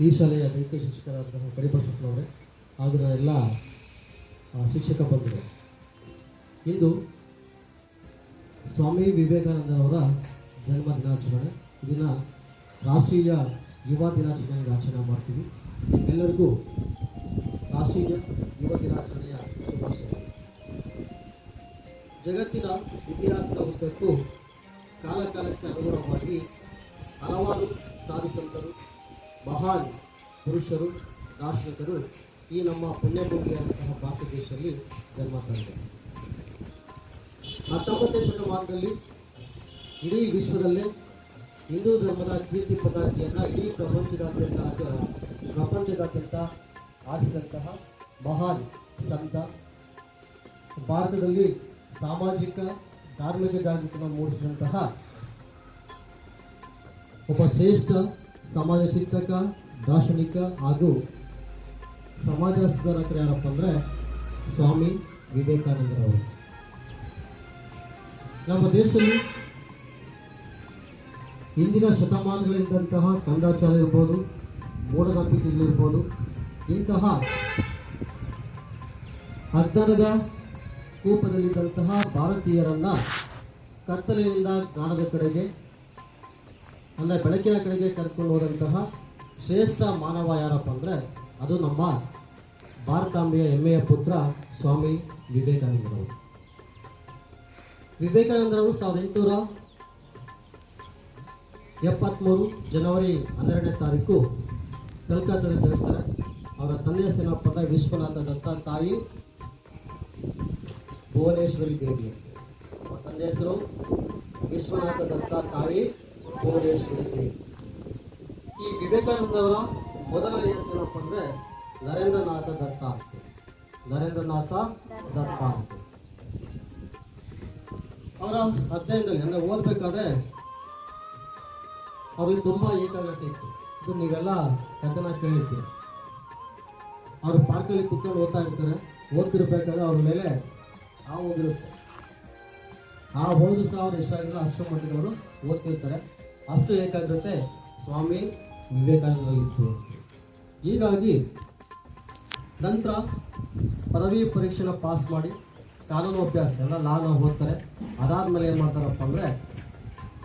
ಈ ಶಾಲೆಯ ದೈಹಿಕ ಶಿಕ್ಷಕರಾದಂತಹ ಕಡಿಪಡಿಸಿಕೊಂಡವ್ರೆ ಆದರೆ ಎಲ್ಲ ಶಿಕ್ಷಕ ಬಂದಿದೆ ಇಂದು ಸ್ವಾಮಿ ವಿವೇಕಾನಂದ ಅವರ ಜನ್ಮ ದಿನಾಚರಣೆ. ಇದನ್ನು ರಾಷ್ಟ್ರೀಯ ಯುವ ದಿನಾಚರಣೆಯ ಆಚರಣೆ ಮಾಡ್ತೀವಿ. ಎಲ್ಲರಿಗೂ ರಾಷ್ಟ್ರೀಯ ಯುವ ದಿನಾಚರಣೆಯ ಜಗತ್ತಿನ ಇತಿಹಾಸದ ಉದ್ದಕ್ಕೂ ಕಾಲಕಾಲಕ್ಕೆ ಅನುಗುಣವಾಗಿ ಹಲವಾರು ಸಾಧಿಸಂತರು ಮಹಾನ್ ಪುರುಷರು ದಾರ್ಶನಿಕರು ಈ ನಮ್ಮ ಪುಣ್ಯಭೂಮಿಯಾದಂತಹ ಭಾರತ ದೇಶದಲ್ಲಿ ಜನ್ಮ ತಂದರು ಹತ್ತೊಂಬತ್ತನೇ ಶತಮಾನದಲ್ಲಿ ಇಡೀ ವಿಶ್ವದಲ್ಲೇ ಹಿಂದೂ ಧರ್ಮದ ಕೀರ್ತಿ ಪದಾರ್ಥಿಯನ್ನು ಇಡೀ ಪ್ರಪಂಚದಾದ್ಯಂತ ಪ್ರಪಂಚದಾದ್ಯಂತ ಆರಿಸಿದಂತಹ ಮಹಾನ್ ಸಂತ. ಭಾರತದಲ್ಲಿ ಸಾಮಾಜಿಕ, ಧಾರ್ಮಿಕ ಜಾಗೃತಿಯನ್ನು ಮೂಡಿಸಿದಂತಹ ಒಬ್ಬ ಶ್ರೇಷ್ಠ ಸಮಾಜ ಚಿಂತಕ, ದಾರ್ಶನಿಕ ಹಾಗೂ ಸಮಾಜ ಸುಧಾರಕರು ಯಾರಪ್ಪ ಅಂದರೆ ಸ್ವಾಮಿ ವಿವೇಕಾನಂದರವರು. ನಮ್ಮ ದೇಶದಲ್ಲಿ ಹಿಂದಿನ ಶತಮಾನಗಳಿದ್ದಂತಹ ಕಂದಾಚಾರ ಇರ್ಬೋದು ಮೂಢನಂಬಿಕೆಗಳಿರ್ಬೋದು ಇಂತಹ ಅಜ್ಞಾನದ ಕೂಪದಲ್ಲಿದ್ದಂತಹ ಭಾರತೀಯರನ್ನ ಕತ್ತಲೆಯಿಂದ ಜ್ಞಾನದ ಕಡೆಗೆ ಅಂದರೆ ಬೆಳಕಿನ ಕಡೆಗೆ ಕರ್ಕೊಂಡು ಹೋದಂತಹ ಶ್ರೇಷ್ಠ ಮಾನವ ಯಾರಪ್ಪ ಅಂದರೆ ಅದು ನಮ್ಮ ಭಾರತಾಂಬೆಯ ಹೆಮ್ಮೆಯ ಪುತ್ರ ಸ್ವಾಮಿ ವಿವೇಕಾನಂದರವರು ವಿವೇಕಾನಂದರವರು ಸಾವಿರದ ಎಂಟುನೂರ ಎಪ್ಪತ್ತ್ಮೂರು ಜನವರಿ ಹನ್ನೆರಡನೇ ತಾರೀಕು ಕಲ್ಕತ್ತಾದಲ್ಲಿ ಜನಿಸ್ತಾರೆ ಅವರ ತಂದೆಯ ಸೇನಾಪದ ವಿಶ್ವನಾಥ ದತ್ತ ತಾಯಿ ಭುವನೇಶ್ವರಿ ದೇವಿ. ಅವರ ತಂದೆ ಹೆಸರು ವಿಶ್ವನಾಥ ದತ್ತ ತಾಯಿ ಭುವನೇಶ್ವರಿ ದೇವಿ ಈ ವಿವೇಕಾನಂದವರ ಮೊದಲ ಹೆಸರು ಅಂದ್ರೆ ನರೇಂದ್ರನಾಥ ದತ್ತ ಅಂತ. ನರೇಂದ್ರನಾಥ ದತ್ತ ಅಂತ. ಅವರ ಅಧ್ಯಯನದಲ್ಲಿ ಅಂದರೆ ಓದ್ಬೇಕಾದ್ರೆ ಅವ್ರಿಗೆ ತುಂಬಾ ಏಕಾಗ್ರತೆ ಇತ್ತು. ಇದು ನೀವೆಲ್ಲ ಕಥನ ಕೇಳಿರ್ತೀರಿ ಅವರು ಪಾರ್ಕಲ್ಲಿ ಕುತ್ಕೊಂಡು ಓದ್ತಾ ಇರ್ತಾರೆ. ಓದ್ತಿರ್ಬೇಕಾದ್ರೆ ಅವ್ರ ಮೇಲೆ ಆ ಓದಿರುತ್ತೆ ಆ ಹೋದ್ರು ಸಹ ಅವ್ರು ಎಷ್ಟಾಗಿಲ್ಲ, ಅಷ್ಟು ಮಟ್ಟಿಗೆ ಅವರು ಓದ್ತಿರ್ತಾರೆ. ಅಷ್ಟು ಏಕಾಗ್ರತೆ ಸ್ವಾಮಿ ವಿವೇಕಾನಂದವಾಗಿತ್ತು ಹೀಗಾಗಿ ನಂತರ ಪದವಿ ಪರೀಕ್ಷೆನ ಪಾಸ್ ಮಾಡಿ ಕಾನೂನು ಅಭ್ಯಾಸ ಎಲ್ಲ ಲಾನ ಓದ್ತಾರೆ. ಅದಾದ್ಮೇಲೆ ಏನು ಮಾಡ್ತಾರಪ್ಪ ಅಂದರೆ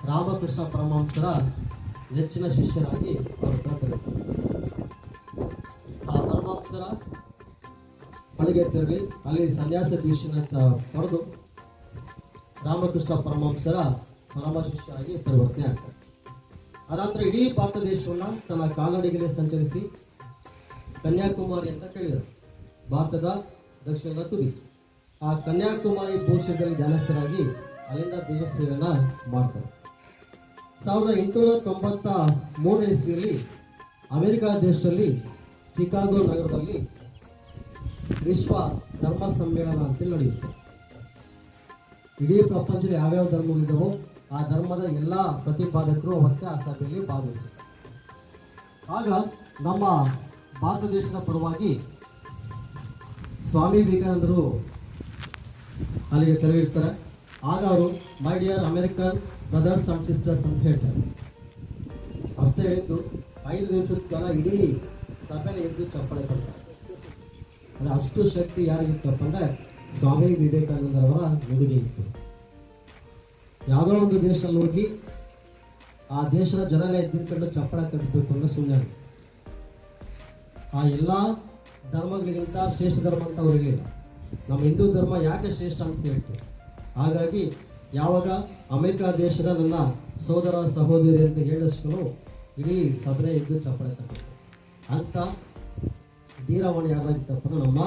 ರಾಮಕೃಷ್ಣ ಪರಮಹಂಸರ ನೆಚ್ಚಿನ ಶಿಷ್ಯರಾಗಿ ಅವರು ಬರ್ತಾರೆ ಆ ಪರಮಹಂಸರ ಮಳಿಗೆ ತೆರಳಿ ಅಲ್ಲಿ ಸನ್ಯಾಸ ದೀಕ್ಷೆನ ಪಡೆದು ರಾಮಕೃಷ್ಣ ಪರಮಹಂಸರ ಪರಮ ಶಿಷ್ಯರಾಗಿ ಪರಿವರ್ತನೆ ಆಗ್ತಾರೆ. ಅನಂತರ ಇಡೀ ಭಾರತ ದೇಶವನ್ನ ತನ್ನ ಕಾಲ್ನಡಿಗೆಯಲ್ಲಿ ಸಂಚರಿಸಿ ಕನ್ಯಾಕುಮಾರಿ ಅಂತ ಕೇಳಿದರು ಭಾರತದ ದಕ್ಷಿಣದ ತುದಿ. ಆ ಕನ್ಯಾಕುಮಾರಿ ಭೂಷಣದಲ್ಲಿ ಧ್ಯಾನಸ್ಥರಾಗಿ ಅಲ್ಲಿಂದ ದೇಶ ಮಾಡ್ತಾರೆ. ಸಾವಿರದ ಎಂಟುನೂರ ತೊಂಬತ್ತ ಮೂರನೇ ಇಸ್ವಿಯಲ್ಲಿ ಅಮೆರಿಕ ದೇಶದಲ್ಲಿ ಚಿಕಾಗೋ ನಗರದಲ್ಲಿ ವಿಶ್ವ ಧರ್ಮ ಸಮ್ಮೇಳನ ಅಂತ ನಡೆಯುತ್ತೆ. ಇಡೀ ಪ್ರಪಂಚದ ಯಾವ್ಯಾವ ಧರ್ಮಗಳಿದ್ದಾವೋ ಆ ಧರ್ಮದ ಎಲ್ಲ ಪ್ರತಿಪಾದಕರು ಅವತ್ತೆ ಆ ಸಭೆಯಲ್ಲಿ ಆಗ ನಮ್ಮ ಭಾರತ ದೇಶದ ಪರವಾಗಿ ಸ್ವಾಮಿ ವಿವೇಕಾನಂದರು ಅಲ್ಲಿಗೆ ತೆರಳಿರ್ತಾರೆ. ಆಗ ಅವರು my dear American brothers and sisters ಅಂತ ಹೇಳ್ತಾರೆ. ಅಷ್ಟೇ ಹೇಳಿದ್ದು ಐದು ನಿಮಿಷದ ಕಾಲ ಇಡೀ ಸಭೆಯಲ್ಲಿ ಎದ್ದು ಚಪ್ಪಳೆ ಕೊಡ್ತಾರೆ. ಅಂದ್ರೆ ಅಷ್ಟು ಶಕ್ತಿ ಯಾರಿಗಿತ್ತಪ್ಪ ಅಂದರೆ ಸ್ವಾಮಿ ವಿವೇಕಾನಂದರವರ ಮುಗಿದಿತ್ತು ಇತ್ತು. ಯಾವುದೋ ಒಂದು ದೇಶದಲ್ಲಿ ಹೋಗಿ ಆ ದೇಶದ ಜನರೇ ಎದ್ದಿರ್ಕೊಂಡು ಚಪ್ಪಳ ಕಟ್ಟಬೇಕು ಅಂದ್ರೆ ಸುಮ್ಮನೆ ಆ ಎಲ್ಲ ಧರ್ಮಗಳಿಗಿಂತ ಶ್ರೇಷ್ಠ ಧರ್ಮ ಅಂತ ಅವ್ರಿಗೆ ನಮ್ಮ ಹಿಂದೂ ಧರ್ಮ ಯಾಕೆ ಶ್ರೇಷ್ಠ ಅಂತ ಹೇಳ್ತೀವಿ ಹಾಗಾಗಿ ಯಾವಾಗ ಅಮೆರಿಕ ದೇಶದ ನನ್ನ ಸೋದರ ಸಹೋದರಿ ಅಂತ ಹೇಳಿಸ್ಕೊಂಡು ಇಡೀ ಸಭೆ ಇದ್ದು ಚಪ್ಪಳೆ ತಟ್ಟರು ಅಂತ ಧೀರವಾಣಿ ಯಾರಾಗಿತ್ತಪ್ಪ ನಮ್ಮ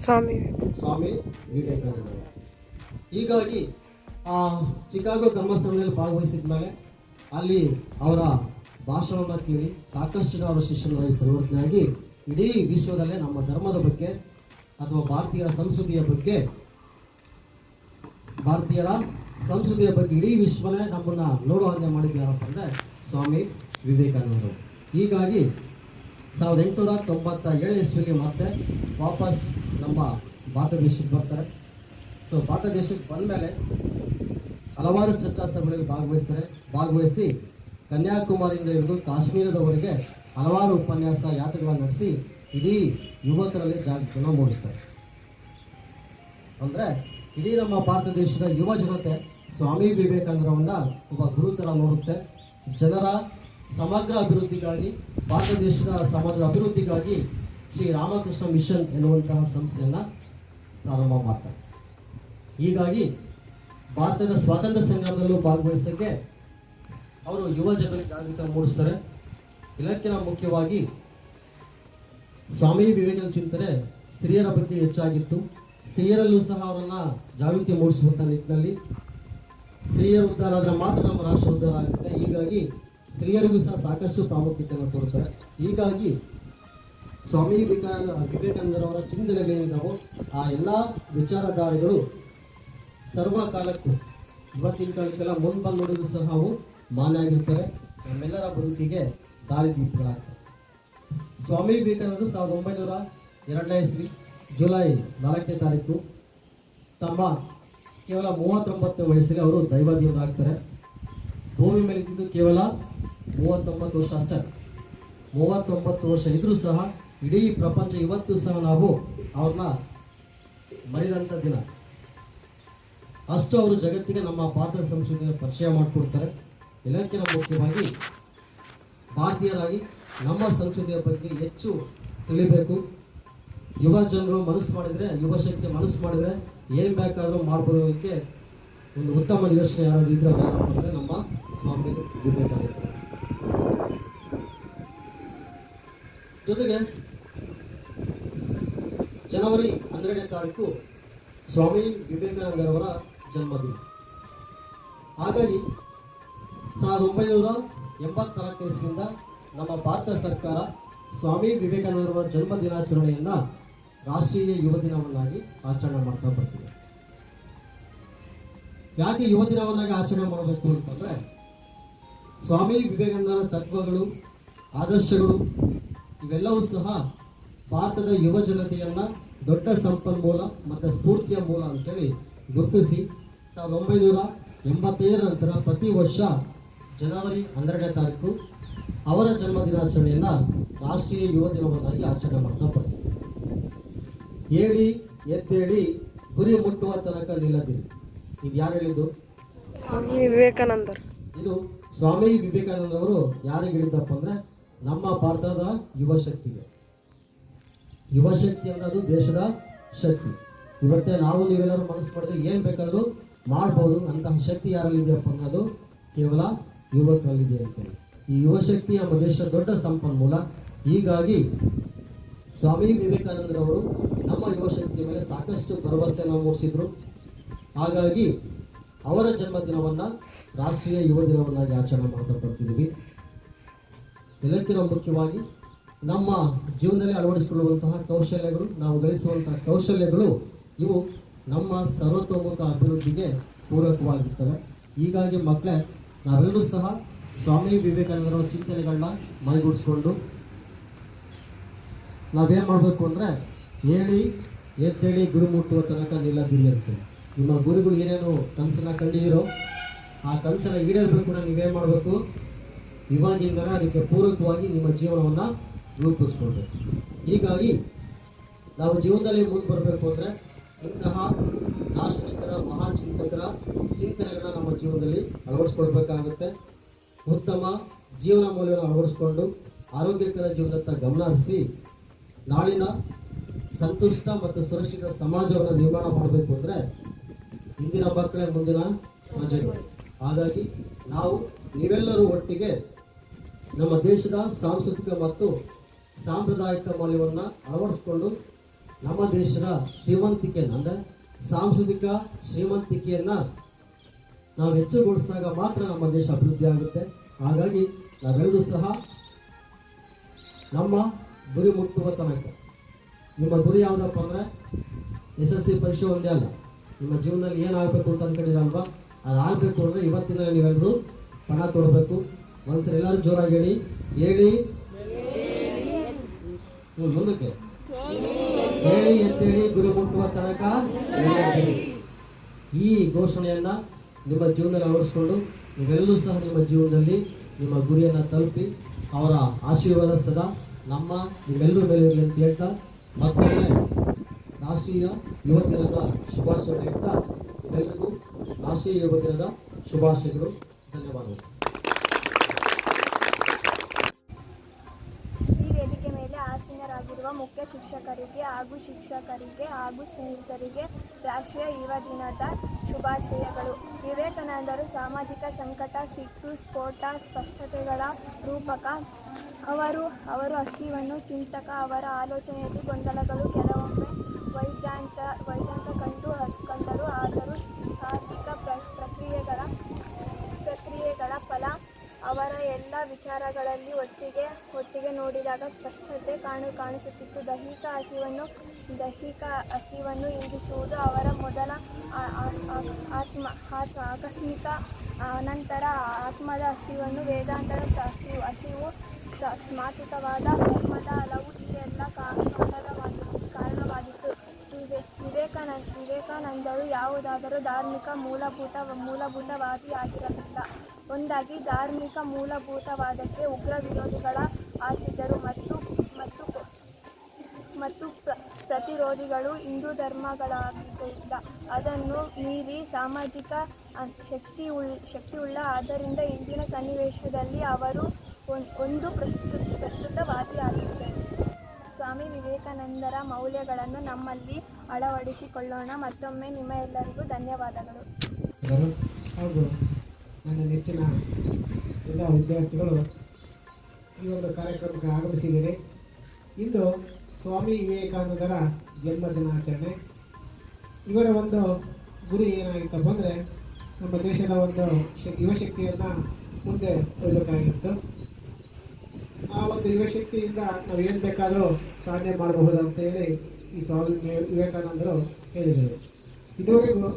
ಸ್ವಾಮಿ. ಸ್ವಾಮಿ ವಿವೇಕಾನಂದ. ಹೀಗಾಗಿ ಆ, ಚಿಕಾಗೋ ಸಮಯದಲ್ಲಿ ಭಾಗವಹಿಸಿದ ಮೇಲೆ ಅಲ್ಲಿ ಅವರ ಭಾಷಣವನ್ನು ಕೇಳಿ ಸಾಕಷ್ಟು ಜನ ಅವರ ಶಿಷ್ಯರಾಗಿ ಪರಿವರ್ತನೆಯಾಗಿ ಇಡೀ ವಿಶ್ವದಲ್ಲೇ ನಮ್ಮ ಧರ್ಮದ ಬಗ್ಗೆ ಅಥವಾ ಭಾರತೀಯ ಸಂಸ್ಕೃತಿಯ ಬಗ್ಗೆ, ಭಾರತೀಯರ ಸಂಸ್ಕೃತಿಯ ಬಗ್ಗೆ ಇಡೀ ವಿಶ್ವನೇ ನಮ್ಮನ್ನು ನೋಡುವ ಹಾಗೆ ಮಾಡಿದ್ದಾರಪ್ಪ ಅಂದ್ರೆ ಸ್ವಾಮಿ ವಿವೇಕಾನಂದರು. ಹೀಗಾಗಿ ಸಾವಿರದ ಎಂಟುನೂರ ತೊಂಬತ್ತ ಏಳನೇ ಇಸ್ವಿಗೆ ಮತ್ತೆ ವಾಪಸ್ ನಮ್ಮ ಭಾರತ ದೇಶಕ್ಕೆ ಬರ್ತಾರೆ. ಸೊ ಭಾರತ ದೇಶಕ್ಕೆ ಬಂದಮೇಲೆ ಹಲವಾರು ಚರ್ಚಾ ಸಭೆಗಳಲ್ಲಿ ಭಾಗವಹಿಸ್ತಾರೆ. ಭಾಗವಹಿಸಿ ಕನ್ಯಾಕುಮಾರಿಯಿಂದ ಹಿಡಿದು ಕಾಶ್ಮೀರದವರೆಗೆ ಹಲವಾರು ಉಪನ್ಯಾಸ ಯಾತ್ರೆಗಳನ್ನು ನಡೆಸಿ ಇಡೀ ಯುವಕರಲ್ಲಿ ಜಾಗೃತಿಯನ್ನು ಮೂಡಿಸ್ತಾರೆ. ಅಂದ್ರೆ ಇಡೀ ನಮ್ಮ ಭಾರತ ದೇಶದ ಯುವ ಜನತೆ ಸ್ವಾಮಿ ವಿವೇಕಾನಂದರವನ್ನ ಒಬ್ಬ ಗುರು ಥರ ನೋಡುತ್ತೆ. ಜನರ ಸಮಗ್ರ ಅಭಿವೃದ್ಧಿಗಾಗಿ, ಭಾರತ ದೇಶದ ಸಮಾಜದ ಅಭಿವೃದ್ಧಿಗಾಗಿ ಶ್ರೀ ರಾಮಕೃಷ್ಣ ಮಿಷನ್ ಎನ್ನುವಂತಹ ಸಂಸ್ಥೆಯನ್ನು ಪ್ರಾರಂಭ ಮಾಡ್ತಾರೆ. ಹೀಗಾಗಿ ಭಾರತದ ಸ್ವಾತಂತ್ರ್ಯ ಸಂಗ್ರಾಮದಲ್ಲೂ ಭಾಗವಹಿಸಕ್ಕೆ ಅವರು ಯುವ ಜನರಿಗೆ ಜಾಗೃತಿ ಮೂಡಿಸ್ತಾರೆ. ಇದಕ್ಕಿಂತ ಮುಖ್ಯವಾಗಿ ಸ್ವಾಮಿ ವಿವೇಕಾನಂದ ಚಿಂತನೆ ಸ್ತ್ರೀಯರ ಬಗ್ಗೆ ಹೆಚ್ಚಾಗಿತ್ತು. ಸ್ತ್ರೀಯರಲ್ಲೂ ಸಹ ಅವರನ್ನ ಜಾಗೃತಿ ಮೂಡಿಸುವಂತ ನಿಟ್ಟಿನಲ್ಲಿ ಸ್ತ್ರೀಯರು ಉದ್ಧಾರ ಆದ್ರೆ ಮಾತ್ರ ನಮ್ಮ ರಾಷ್ಟ್ರ ಉದ್ಧಾರ ಆಗುತ್ತೆ. ಹೀಗಾಗಿ ಸ್ತ್ರೀಯರಿಗೂ ಸಹ ಸಾಕಷ್ಟು ಪ್ರಾಮುಖ್ಯತೆಯನ್ನು ತೋರುತ್ತಾರೆ ಹೀಗಾಗಿ ಸ್ವಾಮಿ ವಿವೇಕಾನಂದ ವಿವೇಕಾನಂದರವರ ಚಿಂತನೆಗಳೇನಿದ್ದಾವೋ ಆ ಎಲ್ಲ ವಿಚಾರಧಾರೆಗಳು ಸರ್ವಕಾಲಕ್ಕೂ ಇವತ್ತಿನ ಕಾಲಕ್ಕೆಲ್ಲ ಮುಂದೆ ನೋಡಿದ್ರು ಸಹ ಅವು ಮಾನ್ಯ ಆಗಿರ್ತವೆ ನಮ್ಮೆಲ್ಲರ ಬದುಕಿಗೆ ದಾರಿದೀಪಗಳಾಗ್ತವೆ ಸ್ವಾಮಿ ವಿವೇಕಾನಂದ ಸಾವಿರದ ಒಂಬೈನೂರ ಎರಡನೇ ಇಸ್ವಿ, ಜುಲೈ ನಾಲ್ಕನೇ ತಾರೀಕು, ತಮ್ಮ ಕೇವಲ ಮೂವತ್ತೊಂಬತ್ತು ವಯಸ್ಸಿಗೆ ಅವರು ದೈವದೇವರಾಗ್ತಾರೆ ಭೂಮಿ ಮೇಲೆ ಇದ್ದು ಕೇವಲ ಮೂವತ್ತೊಂಬತ್ತು ವರ್ಷ ಅಷ್ಟೇ. ಮೂವತ್ತೊಂಬತ್ತು ವರ್ಷ ಇದ್ರೂ ಸಹ ಇಡೀ ಪ್ರಪಂಚ ಇವತ್ತು ಸಹ ನಾವು ಅವ್ರನ್ನ ಮರಿದಂಥ ದಿನ. ಅಷ್ಟು ಅವರು ಜಗತ್ತಿಗೆ ನಮ್ಮ ಪಾತ್ರ ಸಂಸ್ಕೃತಿಯನ್ನು ಪರಿಚಯ ಮಾಡಿಕೊಡ್ತಾರೆ. ಎಲ್ಲಕ್ಕಿಂತ ಮುಖ್ಯವಾಗಿ ಭಾರತೀಯರಾಗಿ ನಮ್ಮ ಸಂಸ್ಕೃತಿಯ ಬಗ್ಗೆ ಹೆಚ್ಚು ತಿಳಿಬೇಕು. ಯುವ ಜನರು ಮನಸ್ಸು ಮಾಡಿದರೆ, ಯುವ ಶಕ್ತಿ ಮನಸ್ಸು ಮಾಡಿದರೆ ಏನು ಬೇಕಾದರೂ ಮಾಡ್ಬೋದಕ್ಕೆ ಒಂದು ಉತ್ತಮ ನಿದರ್ಶನ ಯಾರು ಇದ್ರೆ ಅಂದರೆ ನಮ್ಮ ಸ್ವಾಮಿ ವಿವೇಕಾನಂದ ಜೊತೆಗೆ ಜನವರಿ ಹನ್ನೆರಡನೇ ತಾರೀಕು ಸ್ವಾಮಿ ವಿವೇಕಾನಂದರವರ ಜನ್ಮದಿನ. ಹಾಗಾಗಿ ಸಾವಿರದ ಒಂಬೈನೂರ ಎಂಬತ್ನಾಲ್ಕನೇ ಇಸ್ವಿಯಿಂದ ನಮ್ಮ ಭಾರತ ಸರ್ಕಾರ ಸ್ವಾಮಿ ವಿವೇಕಾನಂದರ ಜನ್ಮ ದಿನಾಚರಣೆಯನ್ನ ರಾಷ್ಟ್ರೀಯ ಯುವ ದಿನವನ್ನಾಗಿ ಆಚರಣೆ ಮಾಡ್ತಾ ಬರ್ತಿದೆ ಯಾಕೆ ಯುವ ದಿನವನ್ನಾಗಿ ಆಚರಣೆ ಮಾಡಬೇಕು ಅಂತಂದ್ರೆ, ಸ್ವಾಮಿ ವಿವೇಕಾನಂದರ ತತ್ವಗಳು, ಆದರ್ಶಗಳು, ಇವೆಲ್ಲವೂ ಸಹ ಭಾರತದ ಯುವ ಜನತೆಯನ್ನ ದೊಡ್ಡ ಸಂಪನ್ಮೂಲ ಮತ್ತು ಸ್ಫೂರ್ತಿಯ ಮೂಲ ಅಂತೇಳಿ ಗುರುತಿಸಿ ಸಾವಿರದ ಒಂಬೈನೂರ ಎಂಬತ್ತೈದರ ನಂತರ ಪ್ರತಿ ವರ್ಷ ಜನವರಿ ಹನ್ನೆರಡನೇ ತಾರೀಕು ಅವರ ಜನ್ಮ ದಿನಾಚರಣೆಯನ್ನ ರಾಷ್ಟ್ರೀಯ ಯುವ ದಿನವನ್ನಾಗಿ ಆಚರಣೆ ಮಾಡ್ತಾ ಬರ್ತೀವಿ. ಹೇಳಿ ಎದ್ದೇಳಿ ಗುರಿ ಮುಟ್ಟುವ ತನಕ ನಿಲ್ಲದಿರಿ. ಇದು ಯಾರು ಹೇಳಿದ್ದು? ಸ್ವಾಮಿ ವಿವೇಕಾನಂದರು. ಇದು ಸ್ವಾಮಿ ವಿವೇಕಾನಂದ ಅವರು ಯಾರಿಗೆ ಹೇಳಿದ್ದಪ್ಪ ಅಂದ್ರೆ ನಮ್ಮ ಭಾರತದ ಯುವ ಶಕ್ತಿಗೆ. ಯುವ ಶಕ್ತಿ ಅನ್ನೋದು ದೇಶದ ಶಕ್ತಿ. ಇವತ್ತೇ ನಾವು ನೀವೆಲ್ಲರೂ ಮನಸ್ಸು ಮಾಡಿದ್ರೆ ಏನ್ ಬೇಕಾದ್ರೂ ಮಾಡ್ಬೋದು. ಅಂತಹ ಶಕ್ತಿ ಯಾರಲ್ಲಿ ಇದೆಯಪ್ಪ ಅನ್ನೋದು ಕೇವಲ ಯುವಕರಲ್ಲಿದೆ ಅಂತೇಳಿ ಈ ಯುವ ಶಕ್ತಿ ನಮ್ಮ ದೇಶದ ದೊಡ್ಡ ಸಂಪನ್ಮೂಲ. ಹೀಗಾಗಿ ಸ್ವಾಮಿ ವಿವೇಕಾನಂದರವರು ನಮ್ಮ ಯುವ ಶಕ್ತಿಯ ಮೇಲೆ ಸಾಕಷ್ಟು ಭರವಸೆಯನ್ನು ಮೂಡಿಸಿದ್ರು. ಹಾಗಾಗಿ ಅವರ ಜನ್ಮದಿನವನ್ನ ರಾಷ್ಟ್ರೀಯ ಯುವ ದಿನವನ್ನಾಗಿ ಆಚರಣೆ ಮಾಡ್ತಾ ಬರ್ತಿದ್ದೀವಿ. ಎಲ್ಲಕ್ಕಿಂತ ಮುಖ್ಯವಾಗಿ ನಮ್ಮ ಜೀವನದಲ್ಲಿ ಅಳವಡಿಸಿಕೊಳ್ಳುವಂತಹ ಕೌಶಲ್ಯಗಳು, ನಾವು ಗಳಿಸುವಂತಹ ಕೌಶಲ್ಯಗಳು ಇವು ನಮ್ಮ ಸರ್ವತೋಮುಖ ಅಭಿವೃದ್ಧಿಗೆ ಪೂರಕವಾಗಿರ್ತವೆ. ಹೀಗಾಗಿ ಮಕ್ಕಳೇ, ನಾವೆಲ್ಲರೂ ಸಹ ಸ್ವಾಮಿ ವಿವೇಕಾನಂದರ ಚಿಂತನೆಗಳನ್ನ ಮೈಗೂಡಿಸ್ಕೊಂಡು ನಾವೇನ್ ಮಾಡಬೇಕು ಅಂದ್ರೆ ಹೇಳಿ, ಎದ್ದೇಳಿ ಗುರು ಮುಟ್ಟುವ ತನಕ ನಿಲ್ಲದಿರಿ ಅಂತ ನಿಮ್ಮ ಗುರುಗಳು ಏನೇನು ಕನಸನ್ನ ಕಂಡಿದ್ದೀರೋ ಆ ಕನಸನ್ನ ಈಡೇರಬೇಕು ನೀವೇನ್ ಮಾಡಬೇಕು? ಇವಾಗಿಂದನೇ ಅದಕ್ಕೆ ಪೂರಕವಾಗಿ ನಿಮ್ಮ ಜೀವನವನ್ನ ರೂಪಿಸ್ಕೊಳ್ಬೇಕು. ಹೀಗಾಗಿ ನಾವು ಜೀವನದಲ್ಲಿ ಮುಂದೆ ಬರಬೇಕು ಅಂದ್ರೆ ಇಂತಹ ದಾರ್ಶನಿಕರ ಮಹಾನ್ ಚಿಂತಕರ ಚಿಂತನೆಗಳನ್ನ ನಮ್ಮ ಜೀವನದಲ್ಲಿ ಅಳವಡಿಸ್ಕೊಳ್ಬೇಕಾಗುತ್ತೆ. ಉತ್ತಮ ಜೀವನ ಮೌಲ್ಯವನ್ನು ಅಳವಡಿಸ್ಕೊಂಡು ಆರೋಗ್ಯಕರ ಜೀವನದತ್ತ ಗಮನ ಹರಿಸಿ ನಾಳಿನ ಸಂತುಷ್ಟ ಮತ್ತು ಸುರಕ್ಷಿತ ಸಮಾಜವನ್ನು ನಿರ್ಮಾಣ ಮಾಡಬೇಕು ಅಂದರೆ ಇಂದಿನ ಮಕ್ಕಳೇ ಮುಂದಿನ ಪ್ರಜೆಗಳು ಹಾಗಾಗಿ ನಾವು ನೀವೆಲ್ಲರೂ ಒಟ್ಟಿಗೆ ನಮ್ಮ ದೇಶದ ಸಾಂಸ್ಕೃತಿಕ ಮತ್ತು ಸಾಂಪ್ರದಾಯಿಕ ಮೌಲ್ಯವನ್ನು ಅಳವಡಿಸಿಕೊಂಡು ನಮ್ಮ ದೇಶದ ಶ್ರೀಮಂತಿಕೆಯನ್ನು ಅಂದರೆ ಸಾಂಸ್ಕೃತಿಕ ಶ್ರೀಮಂತಿಕೆಯನ್ನ ನಾವು ಹೆಚ್ಚುಗೊಳಿಸಿದಾಗ ಮಾತ್ರ ನಮ್ಮ ದೇಶ ಅಭಿವೃದ್ಧಿ ಆಗುತ್ತೆ. ಹಾಗಾಗಿ ನಾವೆಲ್ಲರೂ ಸಹ ನಮ್ಮ ಗುರಿ ಮುಟ್ಟುವ ತನಕ. ನಿಮ್ಮ ಗುರಿ ಯಾವುದಪ್ಪ ಅಂದ್ರೆ ಎಸ್ ಎಸ್ ಸಿ ಪರೀಕ್ಷೆ ಒಂದೇ ಅಲ್ಲ ನಿಮ್ಮ ಜೀವನದಲ್ಲಿ ಏನಾಗಬೇಕು ಅಂತ ಅನ್ಕೊಂಡಿರಲ್ವಾ ಅದಾಗಬೇಕು ಅಂದ್ರೆ ಇವತ್ತಿನ ನೀವೆಲ್ಲರೂ ಪಣ ತೊಡಬೇಕು. ಒಂದ್ಸರಿ ಎಲ್ಲರೂ ಜೋರಾಗಿ ಹೇಳಿ. ಹೇಳಿ. ಮುಂದಕ್ಕೆ. ಹೇಳಿ ಅಂತೇಳಿ ಗುರಿ ಮುಟ್ಟುವ ತನಕ ಈ ಘೋಷಣೆಯನ್ನ ನಿಮ್ಮ ಜೀವನದಲ್ಲಿ ಅಳವಡಿಸಿಕೊಂಡು ನೀವೆಲ್ಲರೂ ಸಹ ನಿಮ್ಮ ಜೀವನದಲ್ಲಿ ನಿಮ್ಮ ಗುರಿಯನ್ನ ತಲುಪಿ ಅವರ ಆಶೀರ್ವಾದ ಸದಾ ನಮ್ಮ ನಿಮ್ಮೆಲ್ಲರ ಮೇಲೆ ಇರಲಿ ಅಂತ ಹೇಳ್ತಾ ಮತ್ತೊಮ್ಮೆ ರಾಷ್ಟ್ರೀಯ ಯುವ ದಿನದ ಶುಭಾಶಯ ಹೇಳ್ತಾ ಎಲ್ಲರಿಗೂ ರಾಷ್ಟ್ರೀಯ ಯುವ ದಿನದ ಶುಭಾಶಯಗಳು. ಧನ್ಯವಾದಗಳು ಈ ವೇದಿಕೆ ಮೇಲೆ ಆಸೀನರಾಗಿರುವ ಮುಖ್ಯ ಶಿಕ್ಷಕರಿಗೆ ಹಾಗೂ ಶಿಕ್ಷಕರಿಗೆ ಹಾಗೂ ಸ್ನೇಹಿತರಿಗೆ ರಾಷ್ಟ್ರೀಯ ಯುವ ದಿನದ ಶುಭಾಶಯಗಳು. ವಿವೇಕಾನಂದರು ಸಾಮಾಜಿಕ ಸಂಕಟ, ಸಿಟ್ಟು, ಸ್ಫೋಟ, ಸ್ಪಷ್ಟತೆಗಳ ರೂಪಕ. ಅವರು ಅವರು ಹಸಿವನ್ನು ಚಿಂತಕ, ಅವರ ಆಲೋಚನೆಯಲ್ಲಿ ಗೊಂದಲಗಳು ಕೆಲವೊಮ್ಮೆ ವೈಜ್ಞಾನಿಕ ವೈಜ್ಞಾನಿಕ ಕಂಡು ಕಂಡರು ಎಲ್ಲ ವಿಚಾರಗಳಲ್ಲಿ ಒಟ್ಟಿಗೆ ಒಟ್ಟಿಗೆ ನೋಡಿದಾಗ ಸ್ಪಷ್ಟತೆ ಕಾಣು, ಕಾಣಿಸುತ್ತಿತ್ತು. ದೈಹಿಕ ಹಸಿವನ್ನು ದೈಹಿಕ ಹಸಿವನ್ನು ಇಂಗಿಸುವುದು ಅವರ ಮೊದಲ ಆತ್ಮ ಆತ್ಮ, ಆಕಸ್ಮಿಕ ಅನಂತರ ಆತ್ಮದ ಹಸಿವನ್ನು, ವೇದಾಂತದ ಹಸಿವು ಹಸಿವು ಸ್ಮಾತಿಕವಾದ ಧರ್ಮದ ಹಲವು ಇದೆಲ್ಲ ಎಲ್ಲ ವಿವೆ ವಿವೇಕಾನಂದ ವಿವೇಕಾನಂದರು ಯಾವುದಾದರೂ ಧಾರ್ಮಿಕ ಮೂಲಭೂತ, ಮೂಲಭೂತವಾದಿ ಆಗಿರಲಿಲ್ಲ. ಒಂದಾಗಿ ಧಾರ್ಮಿಕ ಮೂಲಭೂತವಾದಕ್ಕೆ ಉಗ್ರ ವಿರೋಧಿಗಳ ಆಗಿದ್ದರು ಮತ್ತು ಮತ್ತು ಮತ್ತು ಪ್ರ, ಪ್ರತಿರೋಧಿಗಳು ಹಿಂದೂ ಧರ್ಮಗಳಾಗಿದ್ದರಿಂದ ಅದನ್ನು ಮೀರಿ ಸಾಮಾಜಿಕ ಶಕ್ತಿ ಉಳ್ ಶಕ್ತಿಯುಳ್ಳ ಆದ್ದರಿಂದ ಇಂದಿನ ಸನ್ನಿವೇಶದಲ್ಲಿ ಅವರು ಒಂದು ಪ್ರಸ್ತುತ, ಪ್ರಸ್ತುತವಾದಿಯಾಗಿದ್ದರು. ವಿವೇಕಾನಂದರ ಮೌಲ್ಯಗಳನ್ನು ನಮ್ಮಲ್ಲಿ ಅಳವಡಿಸಿಕೊಳ್ಳೋಣ. ಮತ್ತೊಮ್ಮೆ ನಿಮ್ಮ ಎಲ್ಲರಿಗೂ ಧನ್ಯವಾದಗಳು ಹಾಗೂ ನನ್ನ ನೆಚ್ಚಿನ ಎಲ್ಲ ವಿದ್ಯಾರ್ಥಿಗಳು ಈ ಒಂದು ಕಾರ್ಯಕ್ರಮಕ್ಕೆ ಆಗಮಿಸಿದ್ದೇವೆ ಇಂದು ಸ್ವಾಮಿ ವಿವೇಕಾನಂದರ ಜನ್ಮ ದಿನಾಚರಣೆ ಇವರ ಒಂದು ಗುರಿ ಏನಾಗಿತ್ತಪ್ಪ ಅಂದರೆ ನಮ್ಮ ದೇಶದ ಒಂದು ಯುವಶಕ್ತಿಯನ್ನು ಮುಂದೆ ಹೋಗಬೇಕಾಗಿತ್ತು ಒಂದು ಯುವಶಕ್ತಿಯಿಂದ ನಾವು ಏನು ಬೇಕಾದರೂ ಸಾಧನೆ ಮಾಡಬಹುದು ಅಂತ ಹೇಳಿ ಈ ಸ್ವಾಮಿ ವಿವೇಕಾನಂದರು ಹೇಳಿದರು. ಇದುವರೆಗೂ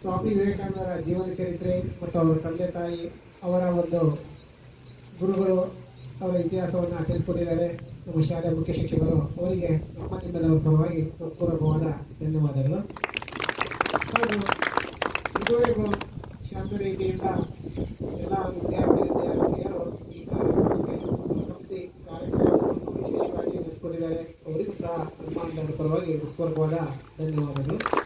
ಸ್ವಾಮಿ ವಿವೇಕಾನಂದರ ಜೀವನ ಚರಿತ್ರೆ ಮತ್ತು ಅವರ ತಂದೆ ತಾಯಿ, ಅವರ ಒಂದು ಗುರುಗಳು ಅವರ ಇತಿಹಾಸವನ್ನು ತಿಳಿಸ್ಕೊಟ್ಟಿದ್ದಾರೆ. ನಮ್ಮ ಶಾಲೆ ಮುಖ್ಯ ಶಿಕ್ಷಕರು ಅವರಿಗೆ ನಮ್ಮ ನಿಮ್ಮೆಲ್ಲರ ಪರವಾಗಿ ಪೂರ್ವಕವಾದ ಧನ್ಯವಾದಗಳು. ಹಾಗೂ ಇದುವರೆಗೂ ಶಾಂತ ರೀತಿಯಿಂದ ಎಲ್ಲ ವಿದ್ಯಾರ್ಥಿ ವಿದ್ಯಾರ್ಥಿನಿಯರು ಈ ವಿಶೇಷವಾಗಿ ನಡೆಸಿಕೊಂಡಿದ್ದಾರೆ ಅವರಿಗೂ ಸಹ ನಮ್ಮ ಪರವಾಗಿ ಪೂರ್ವಕವಾದ ಧನ್ಯವಾದಗಳು